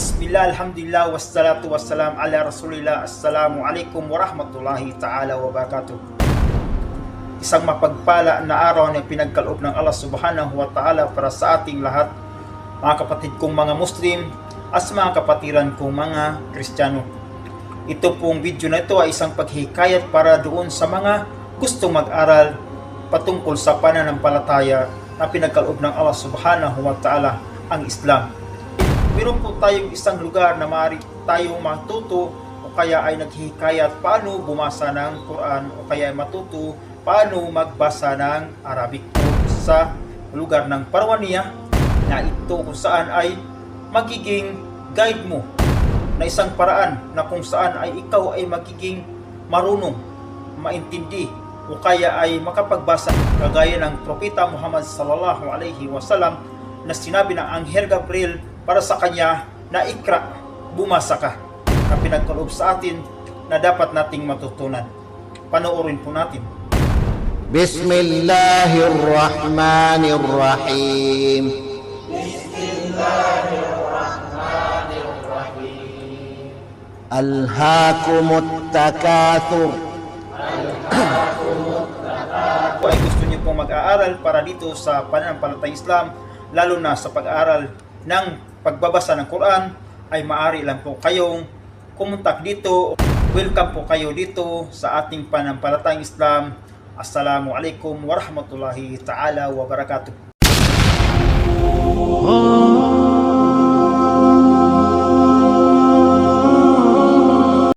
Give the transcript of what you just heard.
Bismillah, alhamdulillah, wassalatu wassalam ala rasulillah. Assalamu alaikum warahmatullahi ta'ala wabarakatuh. Isang mapagpala na araw na pinagkaloob ng Allah subhanahu wa ta'ala para sa ating lahat, mga kapatid kong mga Muslim, at sa mga kapatiran kong mga Kristiyano. Ito pong video na ito ay isang paghikayat para doon sa mga gustong mag-aral patungkol sa pananampalataya na pinagkaloob ng Allah subhanahu wa ta'ala ang Islam. Meron po tayong isang lugar na maaari tayong matuto o kaya ay naghihikayat paano bumasa ng Quran o kaya ay matuto paano magbasa ng Arabic sa lugar ng Parwania na ito kung saan ay magiging guide mo na isang paraan na kung saan ay ikaw ay magiging marunong, maintindi o kaya ay makapagbasa. Kagaya ng Propeta Muhammad sallallahu alaihi wasallam na sinabi ng Anghel Gabriel para sa kanya na ikra, bumasa ka, na pinagkaloob sa atin na dapat nating matutunan. Panoorin po natin. Bismillahirrahmanirrahim. Bismillahirrahmanirrahim. Alhaakumut takathur. Alhaakumut takathur. Ay gusto niyo pong mag-aaral para dito sa pananampalatay Islam, lalo na sa pag-aaral ng pagbabasa ng Quran, ay maaari lang po kayong kumontak dito. Welcome po kayo dito sa ating pananampalatayang Islam. Assalamualaikum warahmatullahi ta'ala wabarakatuh.